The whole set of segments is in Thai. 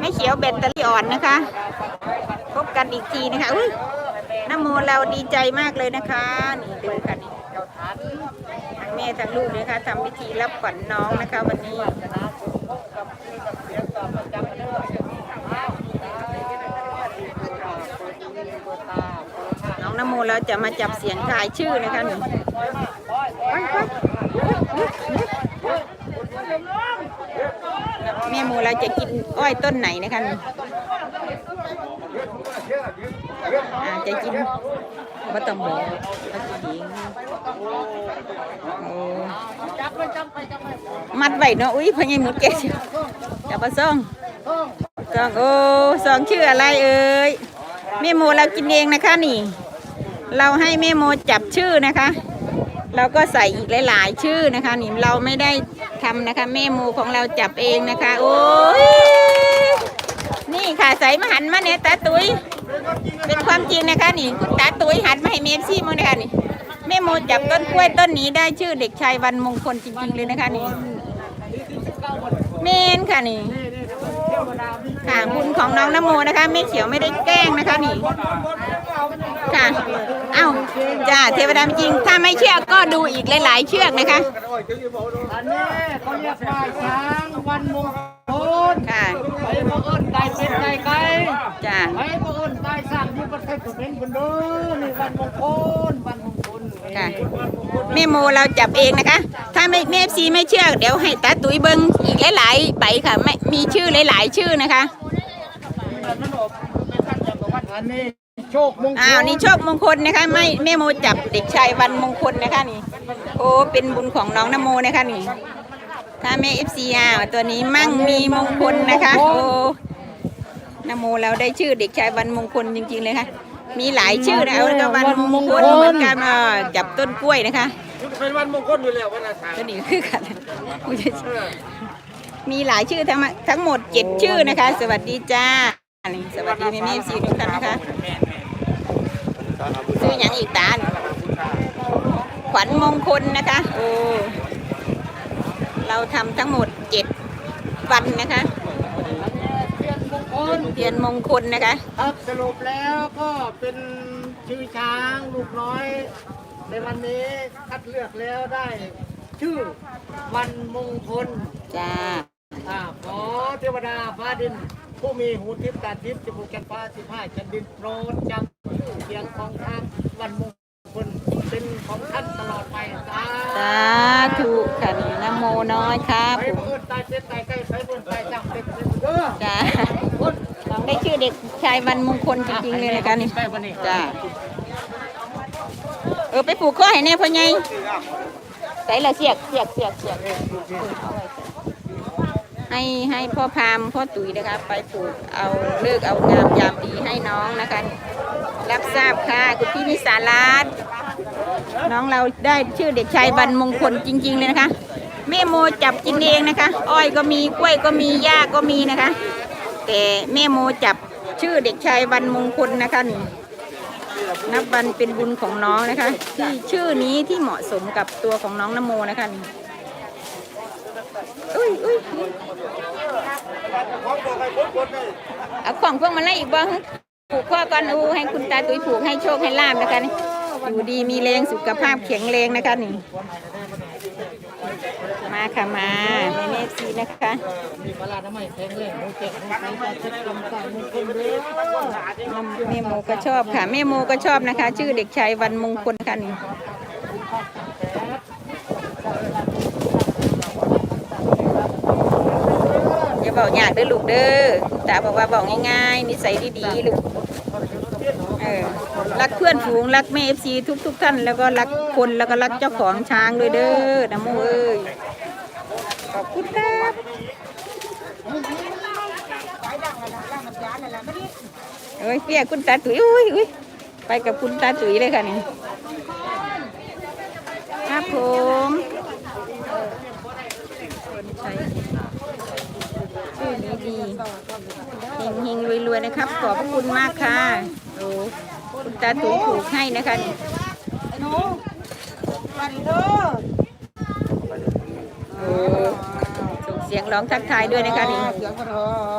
ไม่เขียวแบตเตอรี่อ่อนนะคะ พบกันอีกทีนะคะอุ้ยน้ำโมเราดีใจมากเลยนะคะนี่ดูค่ะนี่ทั้งแม่ทั้งลูกเลยค่ะทำพิธีรับขวัญน้องนะคะวันนี้น้องนโมเราจะมาจับเสียงทายชื่อนะคะหนู แม่โมเราจะกินอ้อยต้นไหนนะคะอาจะกินว่ต้องบอกว่าจะกินโอ้มัดไว้เนาะอุ้ยพญายหมุดเกศจับปลาซ่องซองโอ้ซองชื่ออะไรเอ่ยแม่โมเรากินเองนะคะนี่ เราให้แม่โมจับชื่อนะคะ เราก็ใส่อีกหลาย ๆ ชื่อนะคะนี่เราไม่ได้ทำนะคะ แม่โมของเราจับเองนะคะ โอ้ยนี่ค่ะใส่มาหันมาเนี่ยตาตุ้ยเป็นความจริงนะคะนี่คุณตาตุ้ยหันมาให้เมฟซี่มั้งนะคะนี่แม่โมจับต้นกล้วยต้นนี้ได้ชื่อเด็กชายวันมงคลจริง ๆ เลยนะคะนี่เมนค่ะนี่ค่ะบุญของน้องนโมนะคะแม่เขียวไม่ได้แกล้งนะคะนี่ ค่ะ เอ้า จ้า เทวดาจริง ถ้าไม่เชื่อก็ดูอีกหลายๆเชือกนะคะ อันนี้เขาเรียกว่าช้างวันมงคลค่ะ ไปบังเอิญได้เป็นได้ไกลจ้า ไปบังเอิญได้สร้างที่ประเทศสุรินทร์คนเด้อนี่วันมงคลวันมงคลค่ะ แม่โมเราจับเองนะคะ ถ้าไม่แม่ซีไม่เชื่อ เดี๋ยวให้ตาตุ้ยเบิงอีกหลายๆใบค่ะไม่มีชื่อหลายๆชื่อนะคะ อันนี้ โชคมงคลอ้าวนี่โชคมงคลนะคะไม่แม่โมจับเด็กชายวันมงคลนะคะนี่ โอ้เป็นบุญของน้องนโมนะคะนี่ถ้าแม่เอฟซีอ่าตัวนี้มั่งมีมงคลนะคะโอ้นโมเราได้ชื่อเด็กชายวันมงคลจริง ๆเลยค่ะ มีหลายชื่อนะเอาแล้วก็วันมงคลเหมือนกันอ่าจับต้นกล้วยนะคะเป็นวันมงคลอยู่แล้ววันอาทิตย์ตัวนี้คือกันมีหลายชื่อทั้งหมดทั้งหมดเจ็ดชื่อนะคะ สวัสดีจ้านี่สวัสดีแม่แม่ซีทุกท่านนะคะ ชื่ออย่างอีกตาลขวัญมงคลนะคะโอ้เราทำทั้งหมดเจ็ดวันนะคะเทียนมงคลเทียนมงคลนะคะครับสรุปแล้วก็เป็นชื่อช้างลูกน้อย ในวันนี้คัดเลือกแล้วได้ ชื่อวันมงคลจ้าอ่าขอเทวดาฟ้าดิน ผู้มีหูทิพย์ตาทิพย์จมูกจันฟ้าสิบห้าจันดินโปรดจำชื่อ เสียงของทางวันมงคลเป็นของท่านตลอดไปสาสาธุค่ะนี่นะโมน้อยครับไปผมเพื่อนตายเจ็ดตายใกล้ไปเพื่อนตายจังเป็นเป็นเด้อจ้าได้ชื่อเด็กชายวันมงคลจริงๆเลยนะคะนี่ไปวันนี้จ้าเออไปปลูกข้อให้แน่พ่อใหญ่ใส่ละเสียกเสียกเสียกเสียกให้ให้พ่อพามพ่อตุ๋ยนะคะ ไปปลูกเอาเลิกเอางามยามดีให้น้องนะคะ รับทราบค่ะ คุณพี่นิสารัตน์น้องเราได้ชื่อเด็กชายวันมงคลจริง ๆ เลยนะคะแม่โมจับกินเองนะคะ อ้อยก็มีกล้วยก็มีหญ้าก็มีนะคะ แต่แม่โมจับชื่อเด็กชายวันมงคลนะคะนี่นับวันเป็นบุญของน้องนะคะ ที่ชื่อนี้ที่เหมาะสมกับตัวของน้องนโมนะคะนี่อุ้ยอุ้ยเอาของพวกมาไล่อีกบ้าง ผูกข้อก่อนอูให้คุณตาตุ้ยผูกให้โชคให้ลาบนะคะนี่อยู่ดีมีแรงสุขภาพแข็งแรงนะคะนี่ มาค่ะมาแม่เนฟซีนะคะมีพลาน้ำไมแข็งแรงโมเจ็บโมไข้ตาเจ็บลำไส้มงคลเด้อแม่โมก็ชอบค่ะแม่โมก็ชอบนะคะ ชื่อเด็กชายวันมงคลค่ะนี่ อย่าบอกยากเด้อลูกเด้อตาบอกว่าบอกง่ายๆนิสัยดีๆลูกเออรักเพื่อนฝูงรักแม่เอฟซีทุกๆท่าน แล้วก็รักคนแล้วก็รักเจ้าของช้างด้วยเด้อนะโมเอ้ยขอบคุณครับเอ้ยเปียคุณตาตุ๋ยอุ้ยอุ้ยไปกับคุณตาตุ๋ยเลยค่ะนี่ครับผมคนใช้ชื่อนี้ ดีเฮงเฮงรวยรวยๆนะครับ ขอบพระคุณมากค่ะโอ้คุณตาตุ๋ยถูกให้นะคะนี่หนูมาดิเด้อโอ้ส่งเสียงร้องทักทายด้วยนะคะนี่เสียงกระเทอ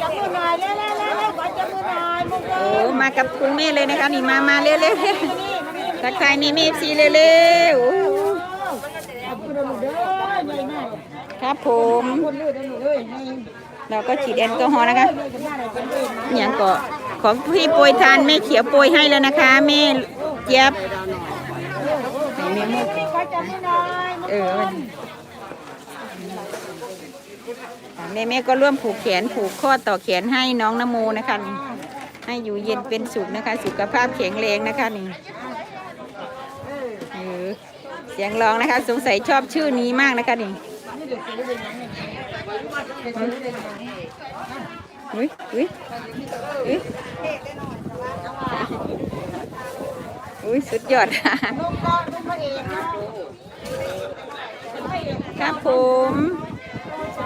จับมือหน่อยเร็วเร็วเร็วเร็วขอจับมือหน่อยมุกโอ้มากับคุณแม่เลยนะคะนี่มามาเร็วๆทักทายมีเมฟซีเร็วๆโอ้ ขอบคุณลูกเด้อใหญ่มาก ครับผม เราก็ฉีดแอลกอฮอล์นะคะเลยกันหน้าเลยเป็นเลยนะอย่างก็ของพี่โปรยทานแม่เขียวโปรยให้แล้วนะคะแม่เจี๊ยบแม่มุกขอจับมือหน่อยเออแม่แม่ก็ร่วมผูกแขนผูกข้อต่อแขนให้น้องนโมนะคะนี่ให้อยู่เย็นเป็นสุขนะคะ สุขภาพแข็งแรงนะคะนี่เออเสียงร้องนะคะ สงสัยชอบชื่อนี้มากนะคะนี่ อุ้ยอุ้ยอุ้ยอุ้ยสุดยอดลูกก็ลูกพระครับผมข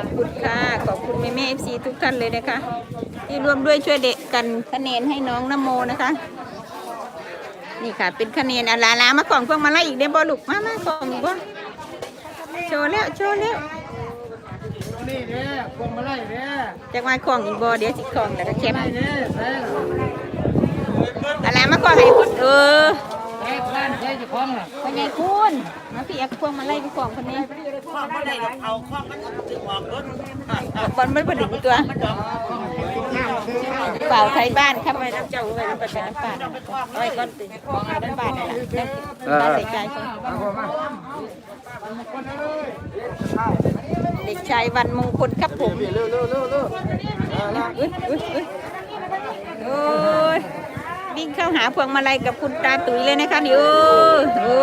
อบคุณค่ะ ขอบคุณแม่แม่เอฟซีทุกท่านเลยนะคะ ที่ร่วมด้วยช่วยเด็กกันคะแนนให้น้องนโมนะคะ นี่ค่ะ เป็นคะแนนอาลาลามาของพวงมาลัยอีกเด้บอลูกมามาของอีกบ่ โชว์แล้วโชว์แล้วนี่เด้อพวงมาลัยเด้อจากมาของอีกบอเดี๋ยวสิของแล้วก็แคปนี่เด้อแซ่อาลามาของให้คุณเออแซ่บ้านแซ่เจะคล้าของล่ะเป็นไงคุณมาพี่เอาพวงมาลัยไปของคนนี้ข้องไม่ได้หรอกเอาข้องมันถึงออกรถบอลไม่ประดิษฐ์ตัวเปล่าไทยบ้านครับไปน้ำเจ้าไปน้ำประชาบ้านเอาไว้ก้อนติของอันนั้นบ้านนั่นแหละบ้านใส่ใจคน เด็กชายวันมงคลครับผมเร็วเร็วเร็วเร็วอุ้ยอุ้ยอุ้ยโอ้ยวิ่งเข้าหาพวงมาลัยกับคุณตาตุ๋ยเลยนะคะนี่โอ้โอ้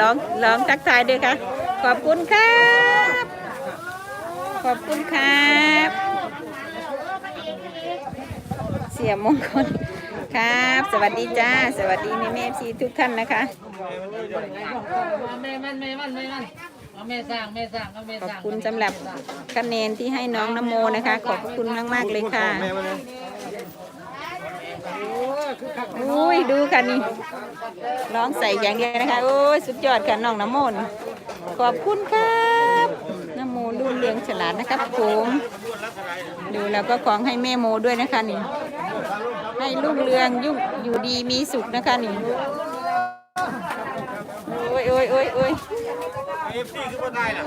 ร้องร้องทักทายด้วยค่ะขอบคุณครับ ขอบคุณครับ เสียมงคล ครับ สวัสดีจ้า สวัสดีแม่แม่ซีทุกท่านนะคะ แม่มันแม่มันแม่มันเอาแม่สร้างแม่สร้างเอาแม่ขอสบร้างคุณสำหรับคะแนนที่ให้น้องนโมนะคะ ขอบคุณมากๆเลยค่ะ อุ้ยดูค่ะนี่ร้องใส่อย่างเดียวนะคะ โอ้ยสุดยอดค่ะน้องนโมนขอบคุณครับน้ำโมรุ่นเรืองฉลาดนะครับผม ดูแล้วก็ของให้แม่โมด้วยนะคะนี่ ให้รุ่งเรืองยุ่งอยู่ดีมีสุขนะคะนี่โอ้ยโอ้ยโอ้ยโอ้ยเอฟซีคือคนไทยนะ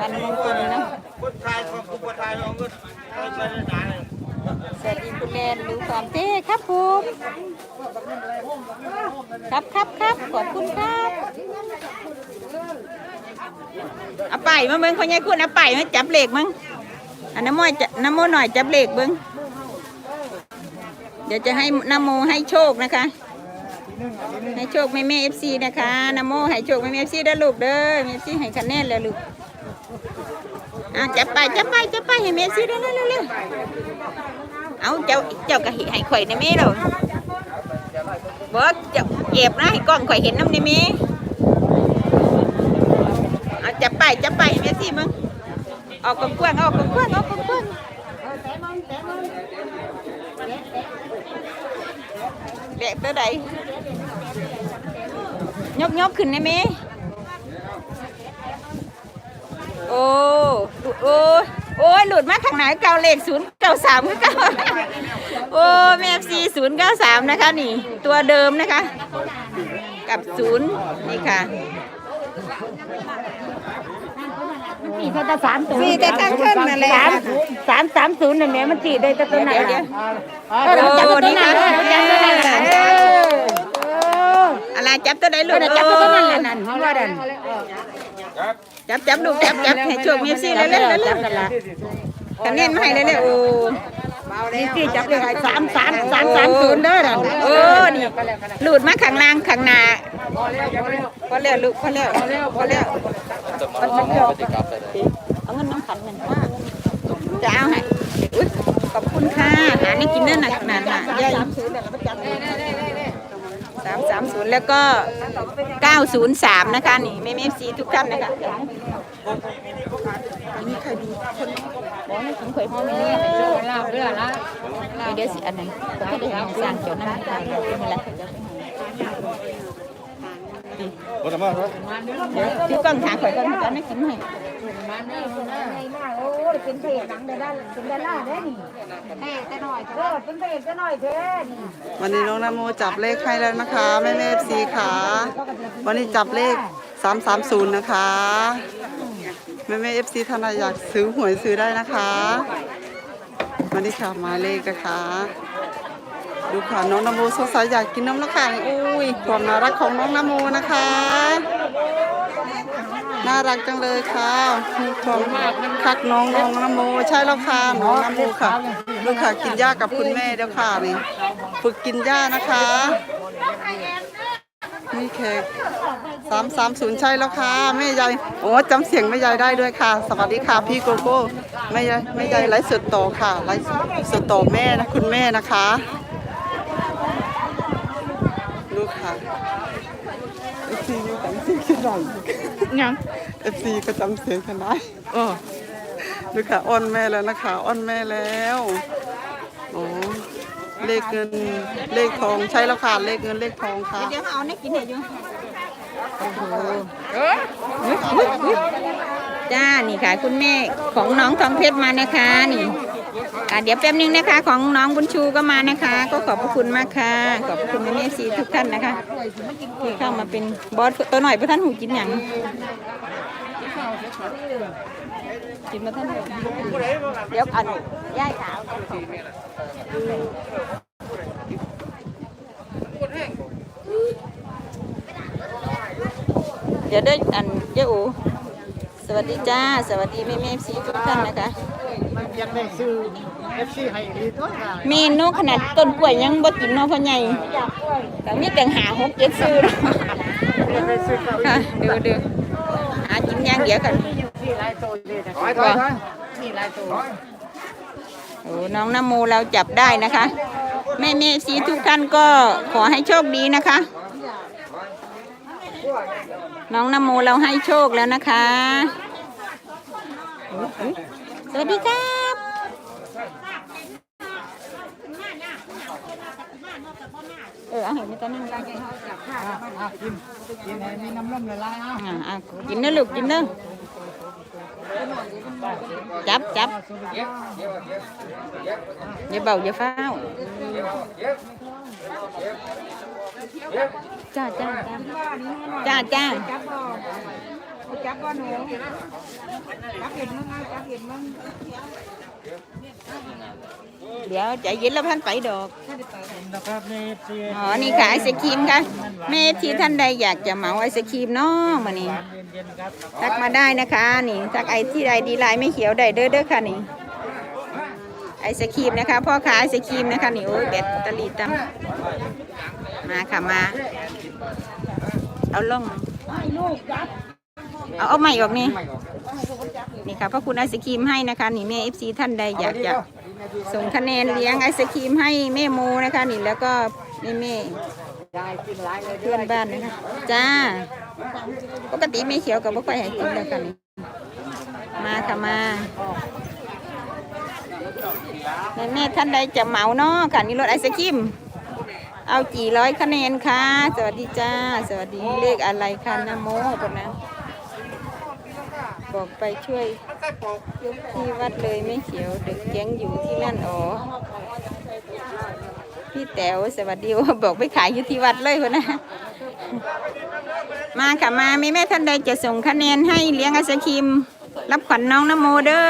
วันมงคลเนาะคนไทยของคนไทยเอาเงินเอาไปในไหนสวัสดีคุณแนนดูความเท่ครับผมครับครับครับขอบคุณครับเอาไปมาเบิ้งพ่อใหญ่คุณเอาไปมาจับเหล็กมั้งอันน้ำมอยจะน้ำโมหน่อยจับเหล็กเบิ้ง เดี๋ยวจะให้นโมให้โชคนะคะ ให้โชคแม่แม่เอฟซีนะคะนโมให้โชคแม่แม่เอฟซีได้ลูกเด้อแม่เอฟซีให้คะแนนแล้วลูกอะจับไปจับไปจับไปให้แม่เอฟซีได้แล้วเร็วๆเอาเจ้าเจ้ากะหิให้ข่อยในแม่เราบอกเจ้าเก็บนะให้กล้องข่อยเห็นน้ำในแม่เอาจับไปจับไปแม่สิมึงออกกว้างออกกว้างๆออกกว้าง ๆเด็กตัวใดยกยกขึ้นในแม่โอ้โอ้โอ้หลุดมาข้างไหนเก่าเลขศูนย์เก้าสามคือเก่าโอ้แม่ซีศูนย์เก้าสามนะคะ นี่ ตัวเดิมนะคะ กับศูนย์นี่ค่ะ สี่เขาจะสามตัวสี่แต่ทั้งขึ้นนั่นแหละสามสามสามศูนย์น่ะแม่มันจีได้แต่ตัวไหนเดี๋ยวเออเราจับตัวนั้นเลยเราจับตัวนั้นเลยเออเอออะไรจับตัวใดลูเรากจับตัวนั้นแหละนั่นว่าดันจับจับลูกจับจับให้โชคแม่ซีเร็วๆเร็วจับกันละๆคะแนนมาให้เร็วๆโอ้ นี่สี่จับเลยสามสามสามสามศูนย์เด้อนั่นโอ้นี่หลุดมาข้างล่างข้างหน้าพอแล้วลูกพอแล้วพอแล้วพอแล้วเอาเงินน้ำขันเงินว่าจะเอาให้อุ้ยขอบคุณค่ะหานี่กินเนื้อหนักหนาหนาใหญ่สามสามศูนย์แล้วก็เก้าศูนย์สามนะคะนี่แม่เอฟซีทุกท่านนะคะมีใครมีคน บอกให้ผมเคยพ่อแม่เนี่ยลาบเรือละเดี๋ยวสิอันไหนผมก็ได้เห็นสร้างเกี่ยวน้ำตาลเป็นไรโอ้ทำไมครับเดี๋ยวถือกล้องถาข่อยก่อนจะไม่กินให้เป็นเพจหนังได้ด้านเป็นดาราได้นี่แม่แต่หน่อยเออเป็นเพจแต่หน่อยเท่นี่วันนี้น้องนโมจับเลขให้แล้วนะคะแม่แม่ซีขาวันนี้จับเลข330นะคะ แม่แม่เอฟซีท่านใดอยากซื้อหวยซื้อได้นะคะวันนี้ค่ะมาเลขนะคะ ดูค่ะน้องนโมสงสัยอยากกินน้ำละค่ะอุ้ยความน่ารักของน้องนโมนะคะ น่ารักจังเลยค่ะมีความคักน้องน้องนโมใช่แล้วค่ะน้องนโมค่ะดูค่ะกินหญ้ากับคุณแม่เดี๋ยวค่ะนี่ฝึกกินหญ้านะคะ นี่แขกสามสามศูนย์ใช่แล้วค่ะแม่ยายโอ้จำเสียงแม่ยายได้ด้วยค่ะ สวัสดีค่ะพี่โกโก้แม่ยายแม่ยายไลฟ์สดต่อค่ะไลฟ์สดต่อแม่นะคุณแม่นะคะดูค่ะเอฟซีอยู่จำเสียงกันหน่อยยังเอฟซีก็จำเสียงกันได้อ๋อดูค่ะอ้อนแม่แล้วนะคะอ้อนแม่แล้วโอ้ เลขเงินเลขทองใช่แล้วค่ะเลขเงินเลขทองค่ะเดี๋ยวเอาเนี่ยกินให้อยู่จ้านี่ค่ะ คุณแม่ของน้องทองเพชรมานะคะนี่อะเดี๋ยวแป๊บนึงนะคะ ของน้องบุญชูก็มานะคะ ก็ขอบพระคุณมากค่ะ ขอบพระคุณแม่เอฟซีทุกท่านนะคะที่เข้ามาเป็นบอสตัวหน่อยพระท่านหูกินหยัง กินมาท่านหูเดี๋ยวอันย่ายขาวเดี๋ยวได้อันเจ้าอูสวัสดีจ้า สวัสดีแม่แม่ซีทุกท่านนะคะมันเพียงได้ซื้อเอฟซีให้ดีตัวค่ะเมนูขนาดต้นกล้วยยังบ่กินเนาะพ่อใหญ่แต่มีแต่หาหกเจ็ดซื้อเนาะเพียงได้ซื้อเก้าค่ะดูดูหากินอย่างเดียวกัน ที่หลายตัวเลยนะถอยถอยถอยมีหลายตัวโอ้น้องนโมเราจับได้นะคะ แม่เมซีทุกท่านก็ขอให้โชคดีนะคะ น้องนโมเราให้โชคแล้วนะคะอุ๊ยอุ๊ยสวัสดีครับเออเอาเห็นไหมตอนนั้นอะกินกินให้มีน้ำร่มละลายอะอ่าอะกินเด้อลูกกินเด้อ จับจับอย่าเบาอย่าฟ้าวจ้าจ้าจ้าจ้าจับบ่จับบ่หนูจับเห็นมั้งเอาจับเห็นมั้ง เดี๋ยวใจเย็นแล้วพันไปดอกนะครับในเซียอ๋อ นี่ค่ะไอศครีมค่ะแม่ที่ท่านใดอยากจะเหมาไอศครีมเนาะมานี่เย็นๆครับทักมาได้นะคะนี่ทักไอที่ใดดีไลน์ไม่เขียวใดเด้อเด้อค่ะนี่ไอศครีมนะคะพ่อค้าไอศครีมนะคะนี่โอ้ยแบตเตอรี่ตั้มมาค่ะมา เอาล่อง เอาเอาใหม่ออกนี่นี่ค่ะพระคุณไอศครีมให้นะคะนี่แม่เอฟซีท่านใดอยากจะส่งคะแนนเลี้ยงไอศครีมให้แม่โมนะคะนี่แล้วก็แม่แม่เพื่อนบ้านนะคะจ้าปกติไม่เขียวกับบ่ค่อยให้กินแล้วกันมาค่ะมาแม่แม่ท่านใดจะเหมาเนาะค่ะนี่รถไอศครีมเอากี่ร้อยคะแนนค่ะสวัสดีจ้า สวัสดีเลขอะไรคะนะโมปนนะ บอกไปช่วยยกที่วัดเลยไม่เขียวเด็กแก๊งอยู่ที่นั่นอ๋อพี่แต๋วสวัสดีว่าบอกไปขายอยู่ที่วัดเลยคนนะมาค่ะมามีแม่ท่านใดจะส่งคะแนนให้เลี้ยงไอศครีม รับขวัญน้องนโมเด้อ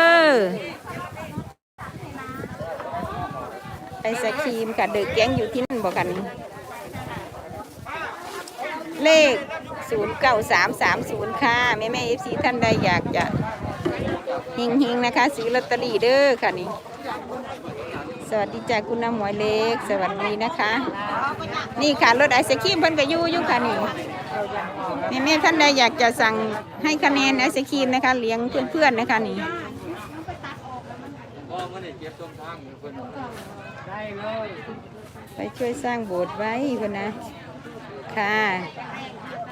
ไอศครีมค่ะเด็กแก๊งอยู่ที่นั่นบอกกัน เลข 09330ค่ะแม่แม่เอฟซีท่านใดอยากจะเฮงๆนะคะซื้อลอตเตอรี่เด้อค่ะนี่สวัสดีจ้าคุณน้ำหมวยเล็ก สวัสดีนะคะ นี่ค่ะรถไอศครีมเพิ่นก็ยู่ยู่ค่ะนี่แม่แม่ท่านใดอยากจะสั่งให้คะแนนไอศครีมนะคะ เลี้ยงเพื่อนๆนะคะนี่ไปช่วยสร้างโบสถ์ไว้เพิ่นนะค่ะ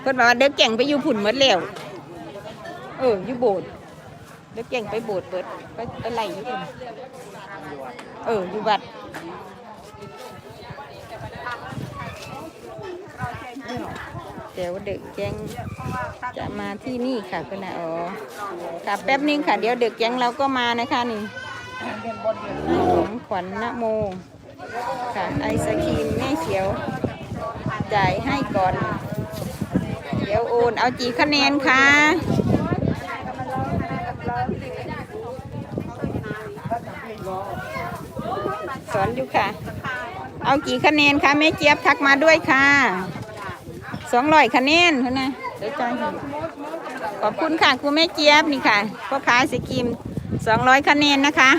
พิ่นว่าเด็กเก่งไปอยู่ผุ่นหมดแล้วเอออยู่โบสถ์เด็กเก่งไปโบสถ์เปิดไปไปไล่อยู่พุ่นเอออยู่วัดเดี๋ยวเด็กแก๊งจะมาที่นี่ค่ะคุณนะอ๋อค่ะแป๊บนึงค่ะ เดี๋ยวเด็กแก๊งเราก็มานะคะนี่ของขวัญนโมค่ะไอศครีมแม่เขียว จ่ายให้ก่อน เดี๋ยวโอนเอากี่คะแนนค่ะสอนอยู่ค่ะ เอากี่คะแนนคะแม่เจี๊ยบทักมาด้วยค่ะสองร้อยคะแนนเท่านั้นเดี๋ยวจอยขอบคุณค่ะครูแม่เจี๊ยบนี่ค่ะพ่อค้าไอศกรีมสองร้อยคะแนนนะคะ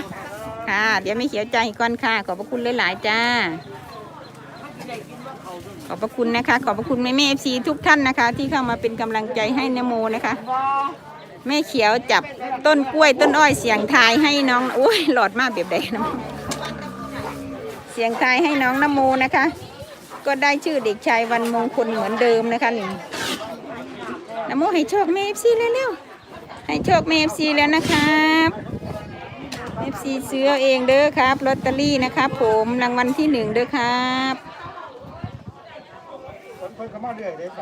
ค่ะ เดี๋ยวไม่เขียวใจก่อนค่ะ ขอบพระคุณหลายๆจ้า ขอบพระคุณนะคะ ขอบพระคุณแม่แม่เอฟซีทุกท่านนะคะ ที่เข้ามาเป็นกำลังใจให้นโมนะคะ แม่เขียวจับต้นกล้วยต้นอ้อยเสียงทายให้น้องโอ้ยหลอดมากแบบใดนะเสียงทายให้น้องนโมนะคะ ก็ได้ชื่อเด็กชายวันมงคลเหมือนเดิมนะคะนี่นโมให้โชคแม่เอฟซีเร็วๆให้โชคแม่เอฟซีแล้วนะครับเอฟซีซื้อเองเด้อครับลอตเตอรี่นะครับผมรางวัลที่หนึ่งเด้อครับ เพิ่นก็มาเรื่อยเด้ไป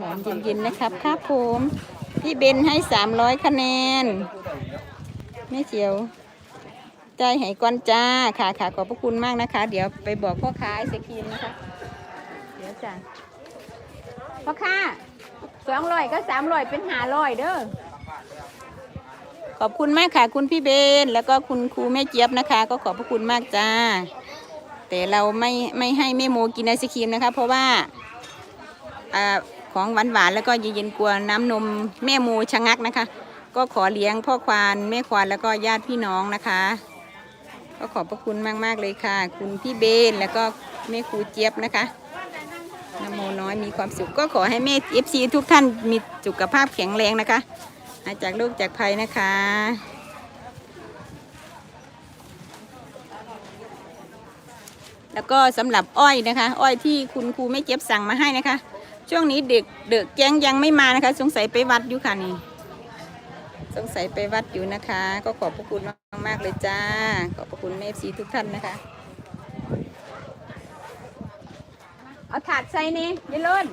หวานเย็นๆนะครับครับผมพี่เบนให้สามร้อยคะแนนแม่เขียวใจายให้ก้อนจ้าค่ะค่ะขอบพระคุณมากนะคะ เดี๋ยวไปบอกพ่อค้าไอศครีมนะคะ เดี๋ยวจ้าพ่อค้าสองร้อยก็สามร้อยเป็นหาร้อยเด้อขอบคุณมากค่ะ คุณพี่เบน แล้วก็คุณครูแม่เจี๊ยบนะคะ ก็ขอบพระคุณมากจ้า แต่เราไม่ไม่ให้แม่โมกินไอศครีมนะคะ เพราะว่าอของหวานหวานแล้วก็เย็นๆกลัวน้ำนมแม่หมูชะงักนะคะ ก็ขอเลี้ยงพ่อควานแม่ควานแล้วก็ญาติพี่น้องนะคะ ก็ขอบพระคุณมากๆเลยค่ะ คุณพี่เบนแล้วก็แม่ครูเจี๊ยบนะคะนโมน้อยมีความสุขก็ขอให้แม่เอฟซีทุกท่านมีสุขภาพแข็งแรงนะคะหายจากโรคจากภัยนะคะ แล้วก็สำหรับอ้อยนะคะ อ้อยที่คุณครูไม่เจ็บสั่งมาให้นะคะ ช่วงนี้เด็กเด็กแก๊งยังไม่มานะคะ สงสัยไปวัดอยู่ค่ะนี่สงสัยไปวัดอยู่นะคะ ก็ขอบพระคุณมากๆเลยจ้า ขอบพระคุณแม่ซีทุกท่านนะคะ เอาถาดใส่นี่อยาเล่น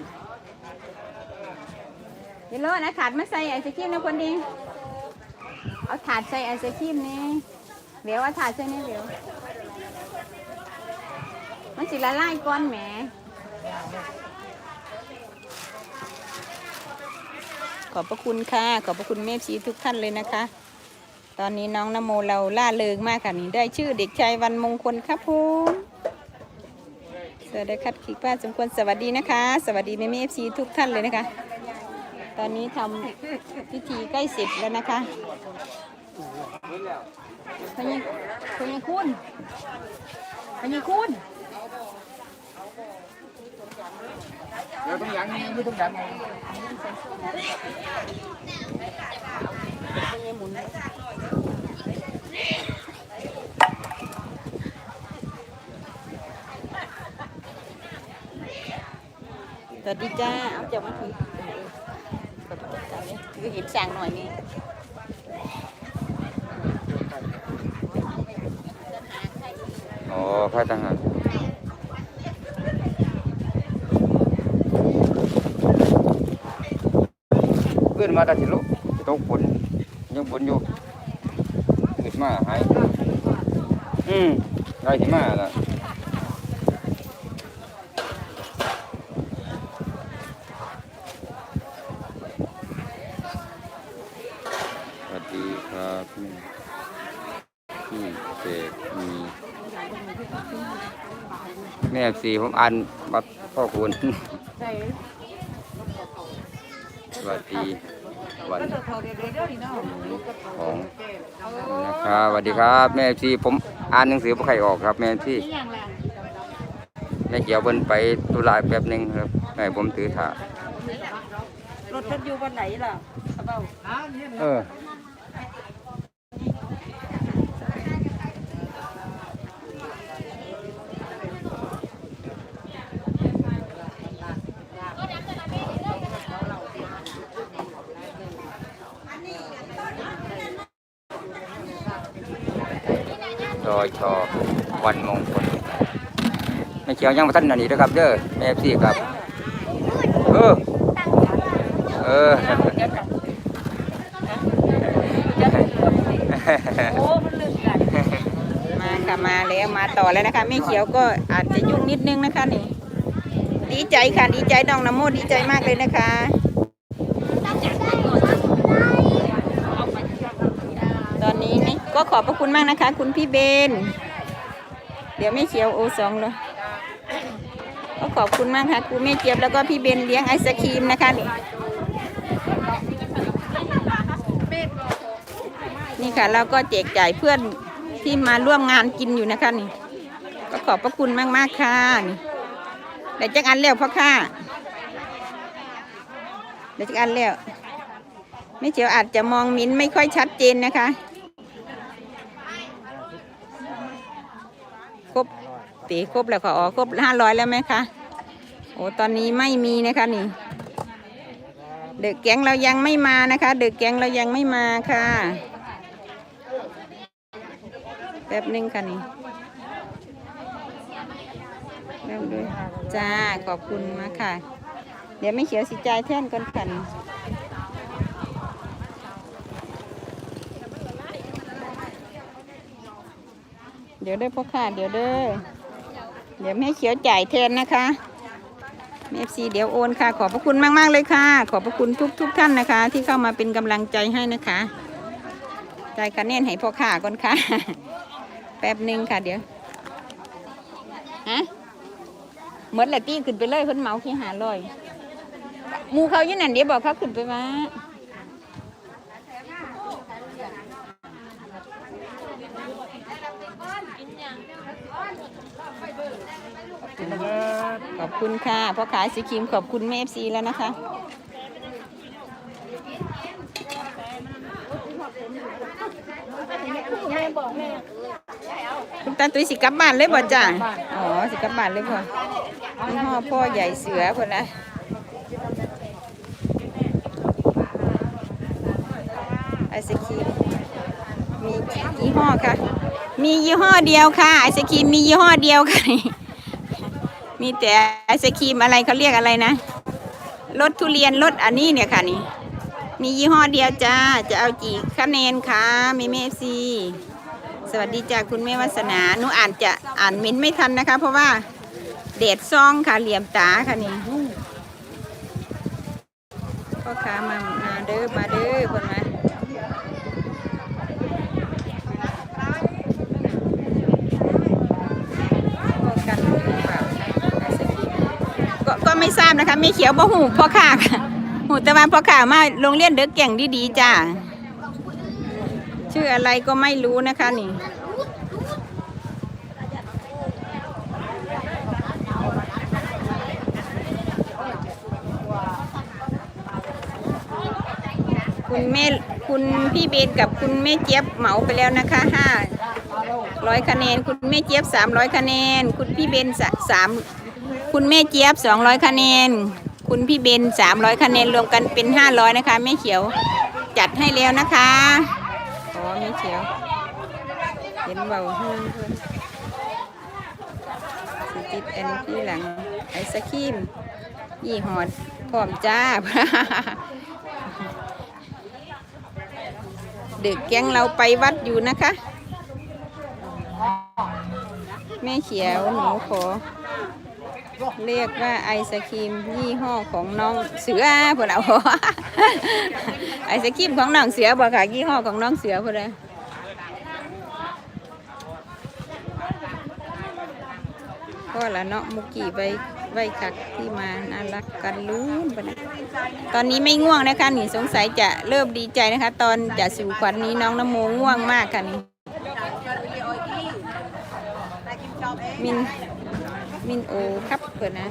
อยาเล่นนะถาดมาใส่ไอศครีมนะคนดีเอาถาดใส่ไอศครีมนี่เดี๋ยวเอาถาดใส่นี่เดี๋ยว มันสิละลายก้อนแหมขอบพระคุณค่ะ ขอบพระคุณเมฟซีทุกท่านเลยนะคะ ตอนนี้น้องนโมเราล่าเริงมากค่ะนี่ได้ชื่อเด็กชายวันมงคลครับผมสวัสดีคัดขีป้าสมควรสวัสดีนะคะ สวัสดีแม่เมฟซีทุกท่านเลยนะคะ ตอนนี้ทำพิธีใกล้เสร็จแล้วนะคะพญคุณพญคุณ เดี๋ยวต้องอย่างนี้ไม่ต้องอย่างนี้สวัสดีจ้า เอาจับมาถือ ขอบคุณจ้าเนี่ยคือเห็นสั่งหน่อยนี่อ๋อค่ายทหารขึ้นมาแต่สิลุตกฝนยังฝนอยู่ขึ้นมาหายอืมได้ที่มาแล้วสวัสดีครับพี่เสกมีแม่สีผมอ่านบัตรพ่อคุณ สวัสดีวันของนะครับสวัสดีครับ แม่ที่ผมอ่านหนังสือบ่ใครออกครับ แม่ที่แม่เกี่ยวเพิ่นไปตุลาแป๊บหนึงครับให้ผมถือถารถทันอยู่วันไหนล่ะเบาเออ รอยชอวันมงคลแม่เขียวยังมาท่านอันนี้นะครับเด้อแม่พี่ครับ เออ เออมาค่ะมาแล้วมาต่อแล้วนะคะแม่เขียวก็อาจจะยุ่งนิดนึงนะคะนี่ ดีใจค่ะดีใจน้องน้ำโมดีใจมากเลยนะคะ ตอนนี้นี่ ก็ขอบพระคุณมากนะคะ คุณพี่เบน เดี๋ยวแม่เขียวโอสองเลยก็ขอบคุณมากค่ะครูแม่เจี๊ยบแล้วก็พี่เบนเลี้ยงไอศครีมนะคะนี่นี่ค่ะเราก็แจกจ่ายเพื่อนที่มาร่วมงานกินอยู่นะคะนี่ ก็ขอบพระคุณมากมากค่ะนี่เดี๋ยวจักอันแล้วพ่อค่ะเดี๋ยวจักอันแล้วไม่เจียวอาจจะมองมิ้นไม่ค่อยชัดเจนนะคะ รบตีครบแล้วค่ะอ๋อครบห้าร้อยแล้วไหมคะโอ้ตอนนี้ไม่มีนะคะนี่ เด็กแก๊งเรายังไม่มานะคะ เด็กแก๊งเรายังไม่มาค่ะแป๊บนึงค่ะนี่เริ่มด้วยจ้าขอบคุณมากค่ะ เดี๋ยวไม่เขียวสิจ่ายแท่นก่อนกัน ดี๋ยวเด้อพ่อค่ะเดี๋ยวเด้อเดี๋ยวแม่เขียวจ่ายแทนนะคะเอฟซีเดี๋ยวโอนค่ะ ขอบพระคุณมากๆเลยค่ะ ขอบพระคุณทุกทุกๆท่านนะคะ ที่เข้ามาเป็นกำลังใจให้นะคะจ่ายคะแนนให้พ่อค่ะก่อนค่ะ แป๊บหนึ่งค่ะ เดี๋ยวฮะเหมือนแหละตีขึ้นไปเลยเพิ่นเมาที่หาลอยมูเขายู่นั่นเดี๋ยวบอกเขาขึ้นไปมา ขอบคุณค่ะพ่อขายสีครีมขอบคุณแม่เอฟซีแล้วนะคะคุณตาตุ้ยสิกลับบ้านเลยบ่จ้าอ๋อสิกลับบ้านเลยบ่นี่ห่อพ่อใหญ่เสือคนละไอศครีมมียี่ห้อค่ะ มียี่ห้อเดียวค่ะไอศครีมมียี่ห้อเดียวค่ะ มีแต่ไอศครีมอะไรเขาเรียกอะไรนะรสทุเรียนรสอันนี้เนี่ยค่ะนี่ มียี่ห้อเดียวจ้า จะเอากี่คะแนนคะมีเมฟซีสวัสดีจ้าคุณแม่วัสนาหนูอ่านจะอ่านเม้นไม่ทันนะคะ เพราะว่าเดดซองค่ะเหลี่ยมตาค่ะนี่พ่อค้ามามาเด้อมาเด้อคนมา ไม่ทราบนะคะไม่เขียวบ่หูพ่อค้าค่ะหูต่ว่าพ่อค้ามาโรงเรียนเด็กเก่งดีๆจ้าชื่ออะไรก็ไม่รู้นะคะนี่คุณแม่คุณพี่เบนกับคุณแม่เจี๊ยบเหมาไปแล้วนะคะห้าร้อยคะแนน คุณแม่เจี๊ยบสามร้อยคะแนน คุณพี่เบนสาม คุณแม่เจี๊ยบสองร้อยคะแนน คุณพี่เบนสามร้อยคะแนน รวมกันเป็นห้าร้อยนะคะแม่เขียวจัดให้แล้วนะคะอ๋อไม่เขียว เห็นเบาห้อเพิ่นสจิตแอนที่หลังไอศครีมยี่หอดพร้อมจ้าเด็กแก๊งเราไปวัดอยู่นะคะ แม่เขียวหนูขอ เรียกว่าไอศครีมยี่ห้อของน้องเสือพวกเราไอศครีมของน้องเสือบอกค่ะยี่ห้อของน้องเสือพวกเราก็ละเนาะมุกี้ไว้ไว้คักที่มาน่ารักกันลุ้นปนะตอนนี้ไม่ง่วงนะคะนี่สงสัยจะเริ่มดีใจนะคะ ตอนจะสู่ขวัญนี้น้องนโมง่วงมากค่ะนี่มิน มินโอครับเปิดนะ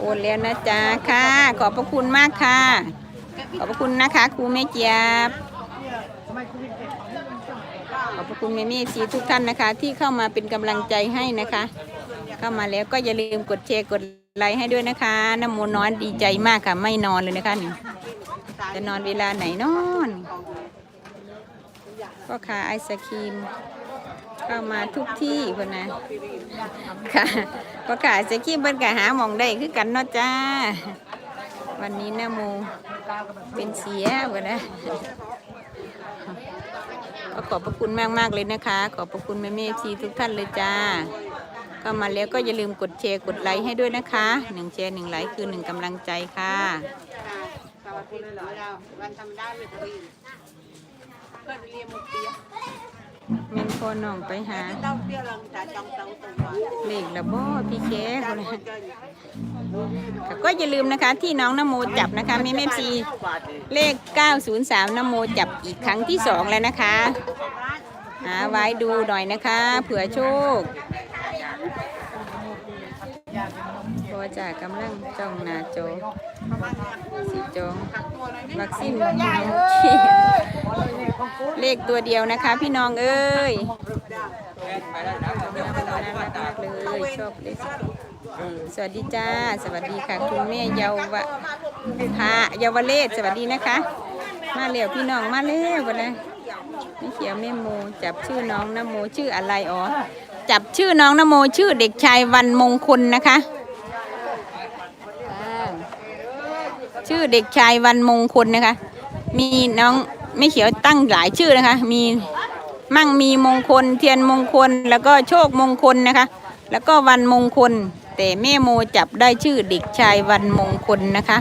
โอนแล้วนะจ๊ะค่ะ ขอบพระคุณมากค่ะ ขอบพระคุณนะคะครูแม่เจี๊ยบขอบพระคุณแม่เมซีทุกท่านนะคะ ที่เข้ามาเป็นกำลังใจให้นะคะ เข้ามาแล้วก็อย่าลืมกดแชร์กดไลค์ให้ด้วยนะคะน้ำมูนอยดีใจมากค่ะ ไม่นอนเลยนะคะนี่จะนอนเวลาไหนนอน ก็ค่ะไอศครีม เข้ามาทุกที่คนนะค่ะก็ค่ะไอศครีมเพิ่นก็หาหมองได้คือกันเนาะจ้า วันนี้นะโมเป็นเสียหมดแล้วก็ขอบพระคุณมากมากเลยนะคะ ขอบพระคุณแม่เมซีทุกท่านเลยจ้าก็มาแล้วก็อย่าลืมกดแชร์กดไลค์ให้ด้วยนะคะหนึ่งแชร์หนึ่งไลค์คือหนึ่งกำลังใจค่ะเลยตอนเรียนมกี้ นพอน้องไปหา เลขละบ่พี่แค่คนนะก็อย่าลืมนะคะที่น้องนโมจับนะคะแม่แม่ซีเลข 903นโมจับอีกครั้งที่สองแล้วนะคะหาไว้ดูหน่อยนะคะเผื่อโชคพอจากกำลังจ้องหน้าจ สีจงวัคซีนโอเคเลขตัวเดียวนะคะ พี่น้องเอ้ยน่ารักเลยชอบเลขสวัสดีจ้า สวัสดีค่ะ คุณแม่เยาวะพาเยาวเลศสวัสดีนะคะ มาเร็วพี่น้องมาเร็วกันเลยไม่เขียวแม่โมจับชื่อน้องนโมชื่ออะไรอ๋อจับชื่อน้องนโมชื่อเด็กชายวันมงคลนะคะอ่า ชื่อเด็กชายวันมงคลนะคะ มีน้องไม่เขียวตั้งหลายชื่อนะคะ มีมั่งมีมงคล เทียนมงคล แล้วก็โชคมงคลนะคะ แล้วก็วันมงคล แต่แม่โมจับได้ชื่อเด็กชายวันมงคลนะคะ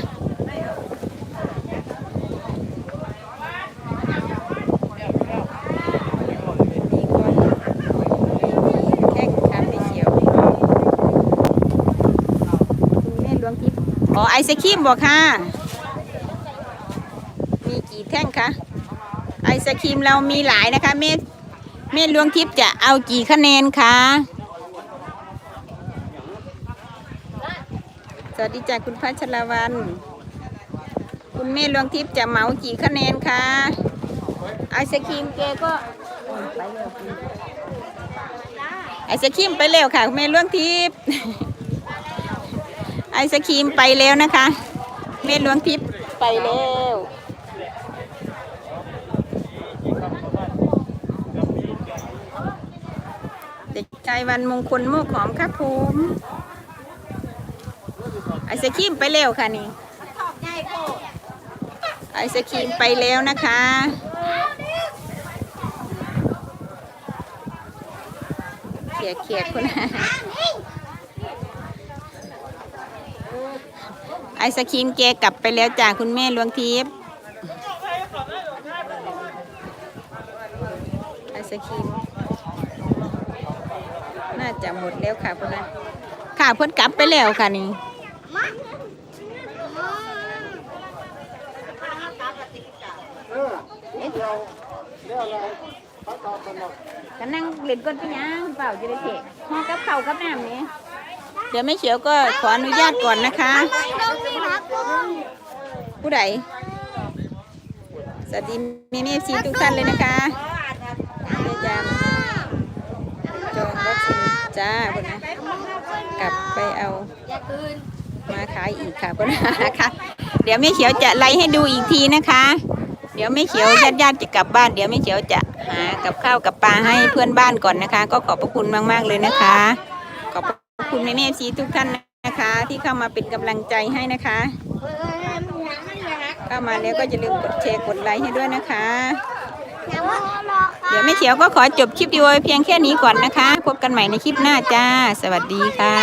มีคนแท่งคาเฟ่เขียวคุณแม่หลวงทิพย์ อ๋อไอศครีมบอกค่ะ มีกี่แท่งคะ ไอศครีมเรามีหลายนะคะแม่แม่หลวงทิพย์จะเอากี่คะแนนคะสวัสดีจ้ะคุณพัชรวัน คุณแม่หลวงทิพย์จะเหมากี่คะแนนคะไอศครีมแกก็ไอศครีมไปเร็วค่ะแม่ล่วงทิพย์ อศครีมไปแล้วนะคะแม่ล่วงทิพย์ไปแล้วเด็กชายวันมงคลโมกหอมครับผมไอศครีมไปเร็วค่ะนี่ไอศครีมไปแล้วนะคะเขียเขียคน ไอศครีมแกกลับไปแล้วจากคุณแม่หลวงทิพย์ไอศครีมน่าจะหมดแล้วค่ะคนนั้นค่ะเพิ่นกลับไปแล้วค่ะนี่ก็นั่งเล่นก้นไปยังเปล่าจะได้เถะห้องกับเข่าวกับน้ำนี่ เดี๋ยวไม่เขียวก็ขออนุญาตก่อนนะคะ ผู้ใดสวัสดีเมเนฟซีทุกท่านเลยนะคะเดี๋ยวจะจองวัคซีนจ้าคนนะกลับไปเอามาขายอีกค่ะคนนะคะเดี๋ยวแม่เขียวจะไล่ให้ดูอีกทีนะคะ เดี๋ยวแม่เขียวญาติญาติๆจะกลับบ้าน เดี๋ยวแม่เขียวจะหากับข้าวกับปลาให้เพื่อนบ้านก่อนนะคะ ก็ขอบพระคุณมาก ๆ เลยนะคะขอบพระ คุณแม่เน่ซีทุกท่านนะคะ ที่เข้ามาเป็นกำลังใจให้นะคะเข้ามาแล้วก็อย่าลืมกดแชร์กดไลค์ให้ด้วยนะคะ เดี๋ยวแม่เขียวก็ขอจบคลิปดีโอเพียงแค่นี้ก่อนนะคะ พบกันใหม่ในคลิปหน้าจ้า สวัสดีค่ะ